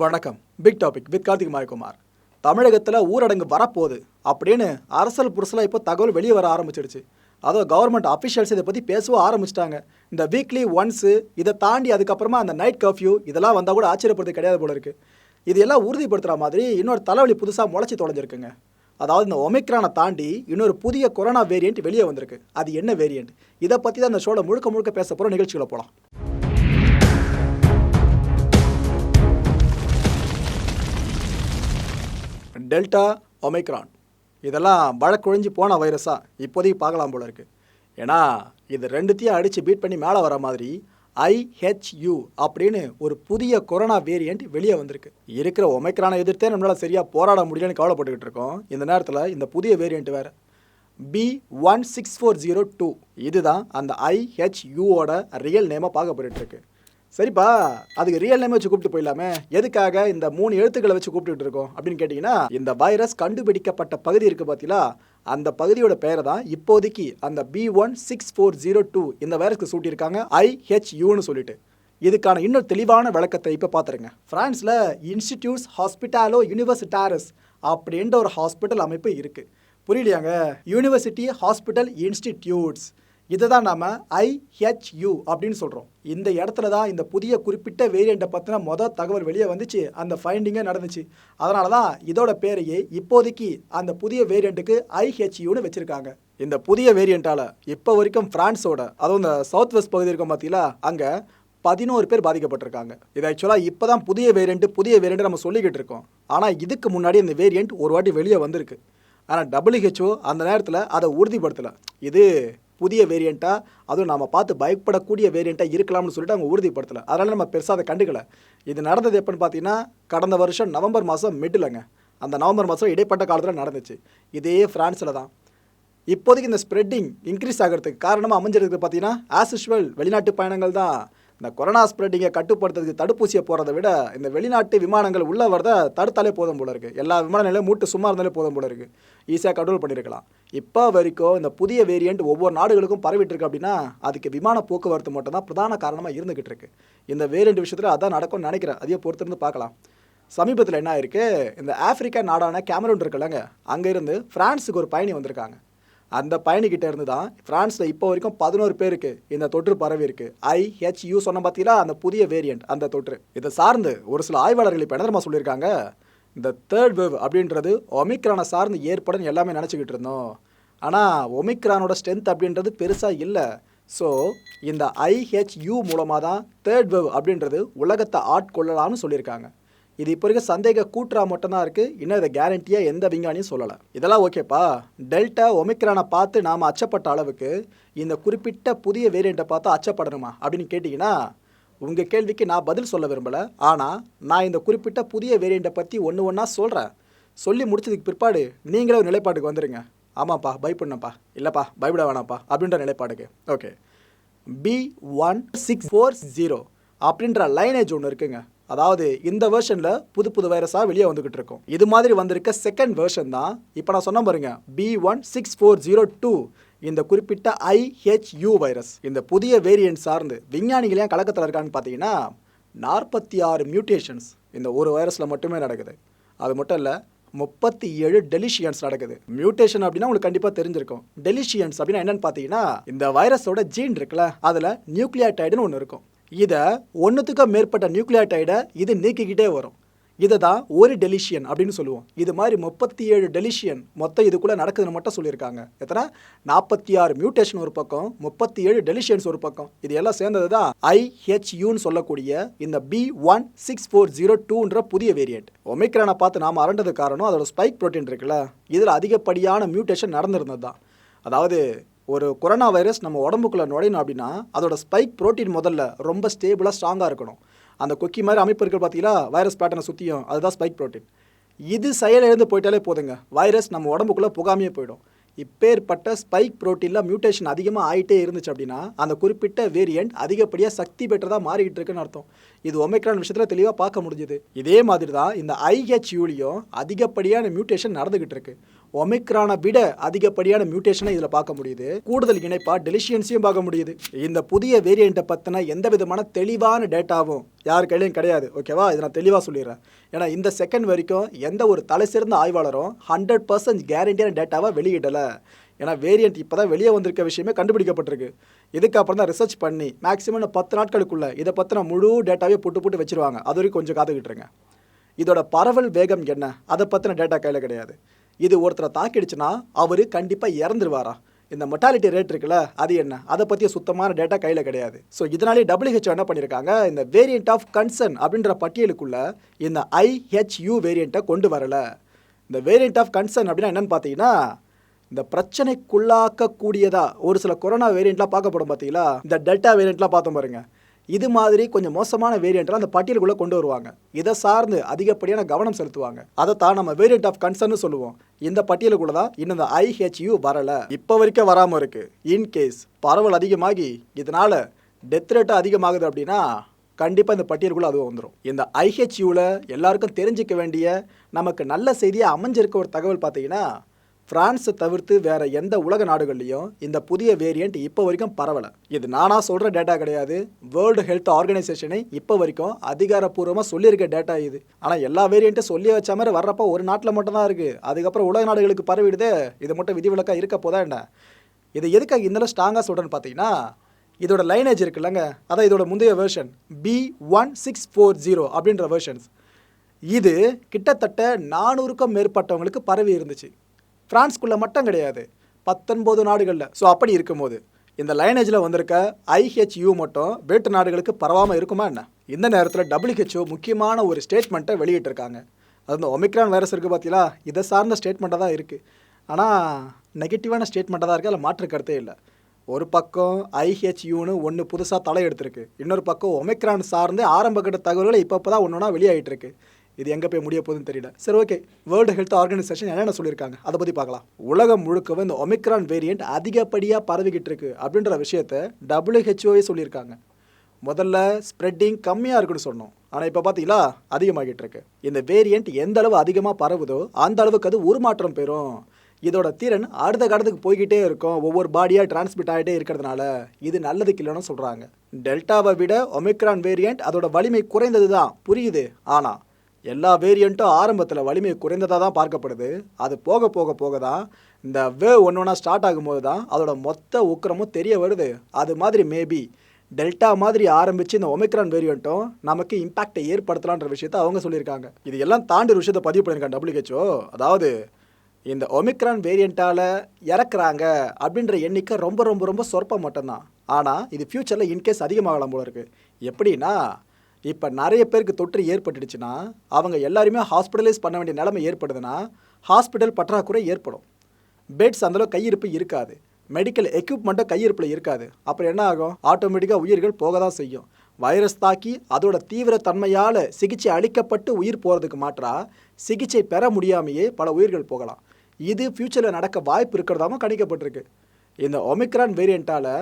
வணக்கம். Big topic with Karthik Mayakumar. தமிழகத்தில் ஊரடங்கு வரப்போகுது அப்படின்னு அரசல் புரசலாக இப்போ தகவல் வெளியே வர ஆரம்பிச்சிடுச்சு. அதுவும் கவர்மெண்ட் அஃபிஷியல்ஸ் இதை பற்றி பேசவும் ஆரம்பிச்சிட்டாங்க. இந்த வீக்லி ஒன்ஸு இதை தாண்டி அதுக்கப்புறமா அந்த நைட் கர்ஃப்யூ இதெல்லாம் வந்தால் கூட ஆச்சரியப்படுறது கிடையாது போல இருக்குது இது எல்லாம் உறுதிப்படுத்துகிற மாதிரி இன்னொரு தலைவலி புதுசாக முளைச்சி தொலைஞ்சிருக்குங்க. அதாவது இந்த ஒமிக்ரானை தாண்டி இன்னொரு புதிய கொரோனா வேரியண்ட் வெளியே வந்திருக்கு. அது என்ன வேரியண்ட் இதை பற்றி தான் இந்த ஷோவில் முழுக்க முழுக்க பேச போகிற நிகழ்ச்சிகளை போகலாம் டெல்டா ஒமைக்ரான். இதெல்லாம் வழக்குழிஞ்சு போன வைரஸாக இப்போதைக்கு பார்க்கலாம் போல இருக்குது ஏன்னா இது ரெண்டுத்தையும் அடித்து பீட் பண்ணி மேலே வர மாதிரி ஐஹெச்யூ அப்படின்னு ஒரு புதிய கொரோனா வேரியண்ட் வெளியே வந்திருக்கு. இருக்கிற ஒமைக்ரானை எதிர்த்தே நம்மளால் சரியாக போராட முடியலன்னு கவலைப்பட்டுக்கிட்டு இருக்கோம். இந்த நேரத்தில் இந்த புதிய வேரியண்ட் வேறு. B one six four zero two இதுதான் அந்த ஐஹெச்யூவோட ரியல் நேமாக பார்க்க இருக்கு. சரிப்பா அதுக்கு ரியல் நேம் வச்சு கூப்பிட்டு போயிடலாமே. எதுக்காக இந்த மூணு எழுத்துக்களை வச்சு கூப்பிட்டுட்டு இருக்கோம் அப்படின்னு கேட்டிங்கன்னா இந்த வைரஸ் கண்டுபிடிக்கப்பட்ட பகுதி இருக்குது பார்த்தீங்களா அந்த பகுதியோட பெயரை தான் இப்போதைக்கு அந்த B one six four zero two இந்த வைரஸ்க்கு சூட்டியிருக்காங்க ஐஹெச்யூன்னு சொல்லிட்டு. இதுக்கான இன்னும் தெளிவான விளக்கத்தை இப்போ பார்த்துருங்க ஃப்ரான்ஸில் இன்ஸ்டிடியூட்ஸ் ஹாஸ்பிட்டாலோ யூனிவர்சிட்டாரஸ் அப்படின்ற ஒரு ஹாஸ்பிட்டல் அமைப்பு இருக்குது புரியலையாங்க? யூனிவர்சிட்டி ஹாஸ்பிட்டல் இன்ஸ்டிடியூட்ஸ் இதை தான் நாம் ஐஹெச்யூ அப்படின்னு சொல்கிறோம் இந்த இடத்துல தான் இந்த புதிய குறிப்பிட்ட வேரியண்ட்டை பற்றின மொதல் தகவல் வெளியே வந்துச்சு. அந்த ஃபைண்டிங்கே நடந்துச்சு. அதனால தான் இதோட பேரையே இப்போதைக்கு அந்த புதிய வேரியண்ட்டுக்கு ஐஹெச்யூன்னு வச்சுருக்காங்க. இந்த புதிய வேரியண்ட்டால் இப்போ வரைக்கும் ஃப்ரான்ஸோட அதுவும் இந்த சவுத் வெஸ்ட் பகுதி இருக்கும் பார்த்தீங்களா அங்கே பதினோரு பேர் பாதிக்கப்பட்டிருக்காங்க. இது ஆக்சுவலாக இப்போ தான் புதிய வேரியண்ட்டு புதிய வேரியண்ட்டு நம்ம சொல்லிக்கிட்டு இருக்கோம். ஆனால் இதுக்கு முன்னாடி இந்த வேரியண்ட் ஒரு வாட்டி வெளியே வந்திருக்கு. ஆனால் டபிள்யூஹெச்ஓ அந்த நேரத்தில் அதை உறுதிப்படுத்தலை. இது புதிய வேரியண்ட்டாக அதுவும் நாம் பார்த்து பயப்படக்கூடிய வேரியண்ட்டாக இருக்கலாம்னு சொல்லிட்டு அவங்க உறுதிப்படுத்தலை. அதனால் நம்ம பெருசாக அதை கண்டுக்கல. இது நடந்தது எப்போன்னு பார்த்தீங்கன்னா கடந்த வருஷம் நவம்பர் மாதம் மிடில்ங்க அந்த நவம்பர் மாதம் இடைப்பட்ட காலத்தில் நடந்துச்சு. இதே ஃப்ரான்ஸில் தான். இப்போதைக்கு இந்த ஸ்ப்ரெட்டிங் இன்க்ரீஸ் ஆகிறதுக்கு காரணமாக அமைஞ்சிருக்கு பார்த்தீங்கன்னா ஆஸ் யூஷுவல் வெளிநாட்டு பயணங்கள் தான். இந்த கொரோனா ஸ்ப்ரெட்டிங்கை கட்டுப்படுத்துறதுக்கு தடுப்பூசியை போகிறத விட இந்த வெளிநாட்டு விமானங்கள் உள்ளே வரத தடுத்தாலே போதும் போல இருக்குது எல்லா விமான நிலையம் மூட்டு சும்மா இருந்தாலே போதும் போல இருக்குது ஈஸியாக கண்ட்ரோல் பண்ணியிருக்கலாம் இப்போ வரைக்கும் இந்த புதிய வேரியண்ட் ஒவ்வொரு நாடுகளுக்கும் பரவிட்டு இருக்கு அப்படின்னா அதுக்கு விமான போக்குவரத்து மட்டும் தான் பிரதான காரணமாக இருந்துகிட்டு இருக்கு. இந்த வேரியண்ட் விஷயத்தில் அதான் நடக்கும்னு நினைக்கிறேன். அதையே பொறுத்திருந்து பார்க்கலாம். சமீபத்தில் என்ன ஆயிருக்கு? இந்த ஆப்பிரிக்கா நாடான கேமரூன் இருக்குல்லங்க. அங்கேருந்து ஃப்ரான்ஸுக்கு ஒரு பயணி வந்திருக்காங்க. அந்த பயணிக்கிட்ட இருந்து தான் ஃப்ரான்ஸில் இப்போ வரைக்கும் பதினோரு பேருக்கு இந்த தொற்று பரவி இருக்கு. ஐஹெச்யூ சொன்ன பார்த்தீங்களா அந்த புதிய வேரியண்ட் அந்த தொற்று. இதை சார்ந்து ஒரு சில ஆய்வாளர்கள் இப்போ என்ன சொல்லியிருக்காங்க? இந்த தேர்ட் வேவ் அப்படின்றது ஒமிக்ரானை சார்ந்து ஏற்படும் எல்லாமே நினச்சிக்கிட்டு இருந்தோம். ஆனால் ஒமிக்ரானோட ஸ்ட்ரென்த் அப்படின்றது பெருசாக இல்லை. ஸோ இந்த ஐஹெச்யூ மூலமாக தான் தேர்ட் வேவ் அப்படின்றது உலகத்தை ஆட்கொள்ளலாம்னு சொல்லியிருக்காங்க. இது இப்போ இருக்க சந்தேக கூற்றா மட்டும்தான் இருக்குது இன்னும் இதை கேரண்டியாக எந்த விஞ்ஞானியும் சொல்லலை. இதெல்லாம் ஓகேப்பா டெல்டா ஒமிக்ரானை பார்த்து நாம் அச்சப்பட்ட அளவுக்கு இந்த குறிப்பிட்ட புதிய வேரியண்ட்டை பார்த்து அச்சப்படணுமா அப்படின்னு கேட்டிங்கன்னா உங்கள் கேள்விக்கு நான் பதில் சொல்ல விரும்பலை. ஆனால் நான் இந்த குறிப்பிட்ட புதிய வேரியண்ட்டை பற்றி ஒன்று ஒன்றா சொல்கிறேன் சொல்லி முடிச்சதுக்கு பிற்பாடு நீங்களே ஒரு நிலைப்பாட்டுக்கு வந்துடுங்க ஆமாப்பா பயப்படணும்ப்பா. இல்லைப்பா பயப்பட வேணாம்ப்பா அப்படின்ற நிலைப்பாடுக்கு okay B one six four zero அப்படின்ற லைனேஜ் ஒன்று இருக்குங்க. அதாவது இந்த வேர்ஷனில் புது புது வைரஸாக வெளியே வந்துக்கிட்டு இருக்கும். இது மாதிரி வந்திருக்க செகண்ட் வேர்ஷன் தான் இப்போ நான் சொன்ன பாருங்க B one six four zero two இந்த குறிப்பிட்ட ஐஹெச்யூ வைரஸ் இந்த புதிய வேரியன்ட் சார்ந்து விஞ்ஞானிகள் ஏன் கலக்கத்தில் இருக்கான்னு பார்த்தீங்கன்னா நாற்பத்தி ஆறு மியூட்டேஷன்ஸ் இந்த ஒரு வைரஸில் மட்டுமே நடக்குது. அது மட்டும் இல்லை முப்பத்தி ஏழு டெலிஷியன்ஸ் நடக்குது. மியூட்டேஷன் அப்படின்னா உங்களுக்கு கண்டிப்பாக தெரிஞ்சிருக்கும். டெலிஷியன்ஸ் அப்படின்னா என்னன்னு பார்த்தீங்கன்னா இந்த வைரஸோட ஜீன் இருக்குல்ல அதில் நியூக்ளியாடைடுன்னு ஒன்று இருக்கும். இதை ஒன்றுத்துக்கும் மேற்பட்ட நியூக்ளியாட்டைடை இது நீக்கிக்கிட்டே வரும். இதை தான் ஒரு டெலிஷியன் அப்படின்னு சொல்லுவோம். இது மாதிரி முப்பத்தி ஏழு டெலிஷியன் மொத்தம் இதுக்குள்ளே நடக்குதுன்னு மட்டும் சொல்லியிருக்காங்க. எத்தனை? நாற்பத்தி ஆறு மியூட்டேஷன் ஒரு பக்கம் முப்பத்தி ஏழு டெலிஷியன்ஸ் ஒரு பக்கம். இது எல்லாம் சேர்ந்தது தான் ஐஹெச்யூன்னு சொல்லக்கூடிய இந்த B one six four zero டூன்ற புதிய வேரியன்ட் ஒமிக்ரானை பார்த்து நாம் அரண்டது காரணம் அதோட ஸ்பைக் ப்ரோட்டீன் இருக்குல்ல. இதில் அதிகப்படியான மியூட்டேஷன் நடந்திருந்தது தான். அதாவது ஒரு கொரோனா வைரஸ் நம்ம உடம்புக்குள்ளே நுழையணும் அப்படின்னா அதோட ஸ்பைக் ப்ரோட்டீன் முதல்ல ரொம்ப ஸ்டேபிளாக ஸ்ட்ராங்காக இருக்கணும். அந்த கொக்கி மாதிரி அமைப்பு இருக்குது பார்த்தீங்களா வைரஸ் பேட்டர்னை சுற்றியும் அதுதான் ஸ்பைக் ப்ரோட்டீன் இது செயலிழந்து போயிட்டாலே போதுங்க. வைரஸ் நம்ம உடம்புக்குள்ளே புகாமையே போயிடும். இப்பேற்பட்ட ஸ்பைக் ப்ரோட்டீனில் மியூட்டேஷன் அதிகமாக ஆகிட்டே இருந்துச்சு அப்படின்னா அந்த குறிப்பிட்ட வேரியண்ட் அதிகப்படியாக சக்தி பெற்றதாக மாறிக்கிட்டு இருக்குன்னு அர்த்தம். இது ஒமைக்ரான் விஷயத்தில் தெளிவாக பார்க்க முடிஞ்சுது. இதே மாதிரி தான் இந்த ஐஹெச்யூலையும் அதிகப்படியான மியூட்டேஷன் நடந்துக்கிட்டு இருக்குது ஒமிக்ரானை விட அதிகப்படியான மியூட்டேஷனை இதில் பார்க்க முடியுது. கூடுதல் இணைப்பாக டெலிஷியன்ஸையும் பார்க்க முடியுது. இந்த புதிய வேரியண்ட்டை பற்றின எந்த விதமான தெளிவான டேட்டாவும் யார் கையிலையும் கிடையாது. ஓகேவா இதை நான் தெளிவாக சொல்லிடுறேன். ஏன்னா இந்த செகண்ட் வரைக்கும் எந்த ஒரு தலை சிறந்த ஆய்வாளரும் ஹண்ட்ரட் பர்சன்ட் கேரண்டியான டேட்டாவை வெளியிடலை. ஏன்னா வேரியண்ட் இப்போ தான் வெளியே வந்திருக்க விஷயமே கண்டுபிடிக்கப்பட்டிருக்கு. இதுக்கப்புறம் தான் ரிசர்ச் பண்ணி மேக்ஸிமம் பத்து நாட்களுக்குள்ளே இதை பற்றின முழு டேட்டாவே போட்டு போட்டு வச்சிருவாங்க. அது வரைக்கும் கொஞ்சம் காத்துக்கிட்டுருங்க இதோட பரவல் வேகம் என்ன? அதை பற்றின டேட்டா கையில் கிடையாது. இது ஒருத்தரை தாக்கிடுச்சுன்னா அவர் கண்டிப்பாக இறந்துருவாரா? இந்த மொட்டாலிட்டி ரேட் இருக்குல்ல அது என்ன? அதை பற்றிய சுத்தமான டேட்டா கையில் கிடையாது. ஸோ இதனாலே WHO என்ன பண்ணியிருக்காங்க இந்த வேரியண்ட் ஆஃப் கன்சர்ன் அப்படின்ற பட்டியலுக்குள்ளே இந்த ஐஹெச்யூ வேரியண்ட்டை கொண்டு வரல. இந்த வேரியண்ட் ஆஃப் கன்சர்ன் அப்படின்னா என்னென்னு பார்த்தீங்கன்னா இந்த பிரச்சனைக்குள்ளாக்கக்கூடியதா ஒரு சில கொரோனா வேரியண்ட்லாம் பார்க்கப்படும் பார்த்தீங்களா? இந்த டெல்டா வேரியண்ட்லாம் பார்த்தோம் பாருங்கள் இது மாதிரி கொஞ்சம் மோசமான வேரியண்ட்லாம் அந்த பட்டியலுக்குள்ளே கொண்டு வருவாங்க. இதை சார்ந்து அதிகப்படியான கவனம் செலுத்துவாங்க. அதை தான் நம்ம வேரியண்ட் ஆஃப் கன்சர்ன் சொல்லுவோம். இந்த பட்டியலுக்குள்ள தான் இன்னும் இந்த ஐஹெச்யூ வரலை. இப்போ வரைக்கும் வராமல் இருக்குது இன்கேஸ் பரவல் அதிகமாகி இதனால் டெத் ரேட்டு அதிகமாகுது அப்படின்னா கண்டிப்பாக இந்த பட்டியலுக்குள்ளே அதுவும் வந்துடும் இந்த ஐஹெச்யூவில் எல்லாருக்கும் தெரிஞ்சுக்க வேண்டிய நமக்கு நல்ல செய்தியாக அமைஞ்சிருக்க ஒரு தகவல் பார்த்தீங்கன்னா பிரான்ஸை தவிர்த்து வேற எந்த உலக நாடுகள்லையும் இந்த புதிய வேரியண்ட் இப்போ வரைக்கும் பரவலை. இது நானாக சொல்கிற டேட்டா கிடையாது. வேர்ல்டு ஹெல்த் ஆர்கனைசேஷனை இப்போ வரைக்கும் அதிகாரப்பூர்வமாக சொல்லியிருக்க டேட்டா இது. ஆனால் எல்லா வேரியண்ட்டும் சொல்லி வச்ச மாதிரி வர்றப்போ ஒரு நாட்டில் மட்டும் தான் இருக்குது அதுக்கப்புறம் உலக நாடுகளுக்கு பரவிடுதே இது மட்டும் விதிவிலக்காக இருக்க போதா என்ன? இது எதுக்காக இந்த ஸ்ட்ராங்காக சொல்கிறேன்னு பார்த்தீங்கன்னா இதோட லைனேஜ் இருக்குல்லங்க. அதான் இதோட முந்தைய version B one six four zero அப்படின்ற வேர்ஷன்ஸ் இது கிட்டத்தட்ட நானூறுக்கும் மேற்பட்டவங்களுக்கு பரவி இருந்துச்சு. பிரான்ஸ்குள்ளே மட்டும் கிடையாது பத்தொன்பது நாடுகளில். ஸோ அப்படி இருக்கும்போது இந்த லைனேஜில் வந்திருக்க ஐஹெச்யூ மட்டும் வேட்டு நாடுகளுக்கு பரவாமல் இருக்குமா என்ன? இந்த நேரத்தில் டபிள்யூஹெச்ஓ முக்கியமான ஒரு ஸ்டேட்மெண்ட்டை வெளியிட்டிருக்காங்க. அது இந்த ஒமிக்ரான் வைரஸ் இருக்குது பார்த்தீங்களா இதை சார்ந்த ஸ்டேட்மெண்ட்டாக தான் இருக்குது ஆனால் நெகட்டிவான ஸ்டேட்மெண்ட்டாக தான் இருக்குது அதில் மாற்று கருத்தே இல்லை. ஒரு பக்கம் ஐஹெச்யூன்னு ஒன்று புதுசாக தலை எடுத்திருக்கு இன்னொரு பக்கம் ஒமிக்ரான் சார்ந்து ஆரம்ப கட்ட தகவல்கள் இப்போ தான் ஒன்று ஒன்றா வெளியாகிட்டு இருக்கு இது எங்கே போய் முடிய போகுதுன்னு தெரியல. சரி ஓகே வேர்ல்டு ஹெல்த் ஆர்கனைசேஷன் என்னென்ன சொல்லியிருக்காங்க? அதை பற்றி பார்க்கலாம். உலகம் முழுக்கவே இந்த ஒமிக்ரான் வேரியண்ட் அதிகப்படியாக பரவிக்கிட்டு இருக்கு அப்படின்ற விஷயத்த டபிள்யூஹெச்ஓவே சொல்லியிருக்காங்க. முதல்ல ஸ்ப்ரெட்டிங் கம்மியாக இருக்குன்னு சொன்னோம். ஆனால் இப்போ பார்த்தீங்களா அதிகமாகிட்டு இருக்கு. இந்த வேரியண்ட் எந்த அளவு அதிகமாக பரவுதோ அந்த அளவுக்கு அது உருமாற்றம் பெறும். இதோட திறன் அடுத்த காலத்துக்கு போய்கிட்டே இருக்கும். ஒவ்வொரு பாடியாக டிரான்ஸ்மிட் ஆகிட்டே இருக்கிறதுனால இது நல்லதுக்கு இல்லைன்னு சொல்கிறாங்க டெல்டாவை விட ஒமிக்ரான் வேரியண்ட் அதோட வலிமை குறைந்தது தான் புரியுது? ஆனால் எல்லா வேரியண்ட்டும் ஆரம்பத்தில் வலிமை குறைந்ததாக தான் பார்க்கப்படுது. அது போக போக போக தான் இந்த வே ஒன்று ஒன்றா ஸ்டார்ட் ஆகும்போது தான் அதோட மொத்த உக்கிரமும் தெரிய வருது. அது மாதிரி மேபி டெல்டா மாதிரி ஆரம்பித்து இந்த ஒமிக்ரான் வேரியண்ட்டும் நமக்கு இம்பாக்டை ஏற்படுத்தலான்ற விஷயத்த அவங்க சொல்லியிருக்காங்க. இது எல்லாம் தாண்டி ஒரு விஷயத்தை பதிவு பண்ணியிருக்காங்க டபிள்யூஹெச்ஓ அதாவது இந்த ஒமிக்ரான் வேரியண்ட்டால் இறக்குறாங்க அப்படின்ற எண்ணிக்கை ரொம்ப ரொம்ப ரொம்ப சொற்பம் மட்டும்தான். ஆனால் இது ஃப்யூச்சரில் இன்கேஸ் அதிகமாகலாம் போல இருக்குது எப்படின்னா இப்போ நிறைய பேருக்கு தொற்று ஏற்பட்டுடுச்சுன்னா அவங்க எல்லாருமே ஹாஸ்பிட்டலைஸ் பண்ண வேண்டிய நிலைமை ஏற்படுதுன்னா ஹாஸ்பிட்டல் பற்றாக்குறை ஏற்படும். பெட்ஸ் அந்தளவு கையிருப்பு இருக்காது. மெடிக்கல் எக்யூப்மெண்ட்டும் கையிருப்பில் இருக்காது. அப்புறம் என்ன ஆகும்? ஆட்டோமேட்டிக்காக உயிர்கள் போக தான் செய்யும். வைரஸ் தாக்கி அதோட தீவிரத்தன்மையால் சிகிச்சை அளிக்கப்பட்டு உயிர் போகிறதுக்கு மாற்றா சிகிச்சை பெற முடியாமையே பல உயிர்கள் போகலாம். இது ஃப்யூச்சரில் நடக்க வாய்ப்பு இருக்கிறதாவும் கணிக்கப்பட்டிருக்கு. இந்த ஒமிக்ரான் வேரியண்ட்டால்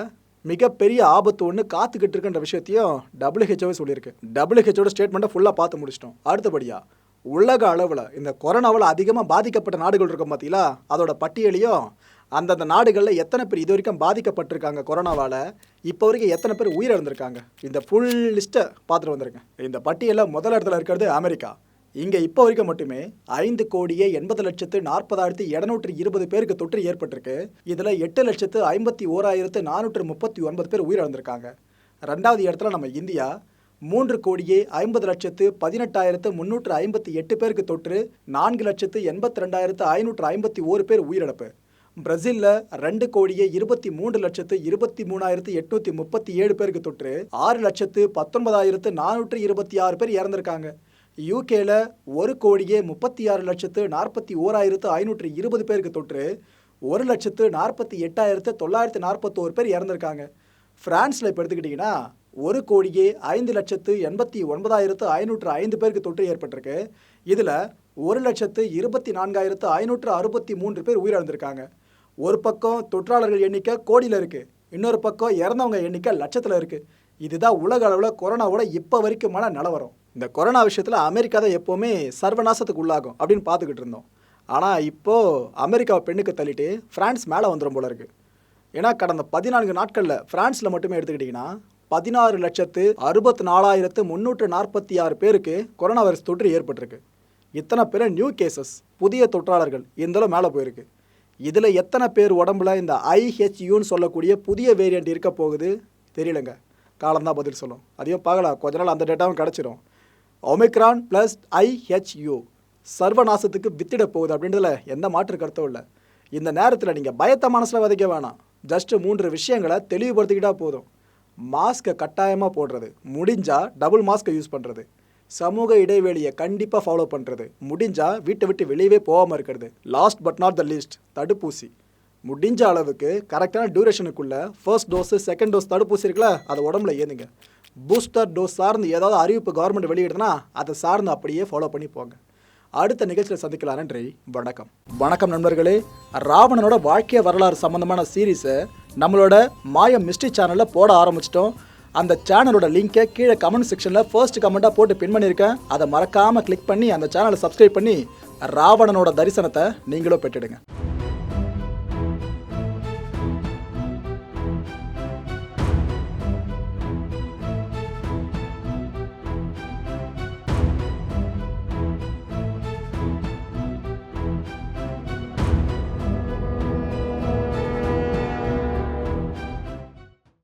மிகப்பெரிய ஆபத்து ஒன்று காத்துக்கிட்டு இருக்குன்ற விஷயத்தையும் டபிள்யூஹெச்ஓவே சொல்லியிருக்கு. டபிள்யூஹெச்ஓட ஸ்டேட்மெண்ட்டை ஃபுல்லாக பார்த்து முடிச்சிட்டோம். அடுத்தபடியாக உலக அளவில் இந்த கொரோனாவில் அதிகமாக பாதிக்கப்பட்ட நாடுகள் இருக்கும் பார்த்தீங்களா அதோட பட்டியலையும் அந்தந்த நாடுகளில் எத்தனை பேர் இது வரைக்கும் பாதிக்கப்பட்டிருக்காங்க கொரோனாவால் இப்போ வரைக்கும் எத்தனை பேர் உயிரிழந்திருக்காங்க? இந்த ஃபுல் லிஸ்ட்டை பார்த்துட்டு வந்திருக்கேன் இந்த பட்டியலில் முதல் இடத்துல இருக்கிறது அமெரிக்கா. இங்கே இப்போ வரைக்கும் மட்டுமே ஐந்து கோடியே எண்பது லட்சத்து நாற்பதாயிரத்தி இருநூற்றி இருபது பேருக்கு தொற்று ஏற்பட்டிருக்கு. இதில் எட்டு லட்சத்து ஐம்பத்தி ஓராயிரத்து நானூற்று முப்பத்தி ஒன்பது பேர் உயிரிழந்திருக்காங்க. ரெண்டாவது இடத்துல நம்ம இந்தியா மூன்று கோடியே ஐம்பது லட்சத்து பதினெட்டாயிரத்து முந்நூற்று ஐம்பத்தி எட்டு பேருக்கு தொற்று நான்கு லட்சத்து எண்பத்தி ரெண்டாயிரத்து ஐநூற்று ஐம்பத்தி ஓரு பேர் உயிரிழப்பு. பிரேசிலில் ரெண்டு கோடியே இருபத்தி மூன்று லட்சத்து இருபத்தி மூணாயிரத்து எட்நூற்றி முப்பத்தி ஏழு பேருக்கு தொற்று ஆறு லட்சத்து பத்தொன்பதாயிரத்து நானூற்று இருபத்தி ஆறு பேர் இறந்திருக்காங்க. யூகேல ஒரு கோடியே முப்பத்தி ஆறு லட்சத்து நாற்பத்தி ஓராயிரத்து ஐநூற்று இருபது பேருக்கு தொற்று ஒரு லட்சத்து நாற்பத்தி எட்டாயிரத்து தொள்ளாயிரத்து நாற்பத்தோரு பேர் இறந்துருக்காங்க. ஃப்ரான்ஸில் இப்போ எடுத்துக்கிட்டிங்கன்னா ஒரு கோடியே ஐந்து லட்சத்து எண்பத்தி ஒன்பதாயிரத்து ஐநூற்று ஐந்து பேருக்கு தொற்று ஏற்பட்டிருக்கு. இதில் ஒரு லட்சத்து இருபத்தி நான்காயிரத்து ஐநூற்று அறுபத்தி மூன்று பேர் உயிரிழந்திருக்காங்க. ஒரு பக்கம் தொற்றாளர்கள் எண்ணிக்கை கோடியில் இருக்குது இன்னொரு பக்கம் இறந்தவங்க எண்ணிக்கை லட்சத்தில் இருக்குது இதுதான் உலக அளவில் கொரோனாவோட இப்போ வரைக்குமான நிலவரம். இந்த கொரோனா விஷயத்தில் அமெரிக்கா தான் எப்போவுமே சர்வநாசத்துக்கு உள்ளாகும் அப்படின்னு பார்த்துக்கிட்டு இருந்தோம். ஆனால் இப்போது அமெரிக்காவை பெண்ணுக்கு தள்ளிட்டு ஃப்ரான்ஸ் மேலே வந்துடும் போல இருக்குது ஏன்னா கடந்த பதினான்கு நாட்களில் ஃப்ரான்ஸில் மட்டுமே எடுத்துக்கிட்டிங்கன்னா பதினாறு லட்சத்து அறுபத்தி நாலாயிரத்து முந்நூற்று நாற்பத்தி ஆறு பேருக்கு கொரோனா வைரஸ் தொற்று ஏற்பட்டிருக்கு. இத்தனை பேர் நியூ கேசஸ் புதிய தொற்றாளர்கள் இந்த மேலே போயிருக்கு. இதில் எத்தனை பேர் உடம்புல இந்த ஐஹெச்யூன்னு சொல்லக்கூடிய புதிய வேரியண்ட் இருக்க போகுது தெரியலங்க. காலம்தான் பதில் சொல்லும். அதையும் பார்க்கலாம் கொஞ்ச நாள் அந்த டேட்டாவும் கிடச்சிரும். ஒமிக்ரான் ப்ளஸ் ஐஹெச்யூ சர்வநாசத்துக்கு வித்திட போகுது அப்படின்றதுல எந்த மாற்று கருத்தும் இல்லை. இந்த நேரத்தில் நீங்கள் பயத்தை மனசில் விதைக்க வேணாம். ஜஸ்ட்டு மூன்று விஷயங்களை தெளிவுபடுத்திக்கிட்டால் போதும். மாஸ்க்கை கட்டாயமாக போடுறது. முடிஞ்சால் டபுள் மாஸ்க்கை யூஸ் பண்ணுறது சமூக இடைவெளியை கண்டிப்பாக ஃபாலோ பண்ணுறது முடிஞ்சால் வீட்டை விட்டு வெளியவே போகாமல் இருக்கிறது. Last but not the least தடுப்பூசி. முடிஞ்ச அளவுக்கு கரெக்டான டியூரேஷனுக்குள்ளே ஃபர்ஸ்ட் டோஸு செகண்ட் டோஸ் தடுப்பூசி இருக்குல்ல அதை உடம்புல ஏந்துங்க. பூஸ்டர் டோஸ் சார்ந்து ஏதாவது அறிவிப்பு கவர்மெண்ட் வெளியிடுதுன்னா அதை சார்ந்து அப்படியே ஃபாலோ பண்ணி போங்க. அடுத்த நிகழ்ச்சியில் சந்திக்கலாம். நன்றி வணக்கம். வணக்கம் நண்பர்களே. ராவணனோட வாழ்க்கை வரலாறு சம்மந்தமான சீரீஸை நம்மளோட மாயம் மிஸ்ட்ரி சேனலில் போட ஆரம்பிச்சிட்டோம். அந்த சேனலோட லிங்கை கீழே கமெண்ட் செக்ஷனில் ஃபர்ஸ்ட் கமெண்ட்டாக போட்டு பின் பண்ணியிருக்கேன் அதை மறக்காமல் கிளிக் பண்ணி அந்த சேனலை சப்ஸ்கிரைப் பண்ணி ராவணனோட தரிசனத்தை நீங்களும் பெற்றுடுங்க.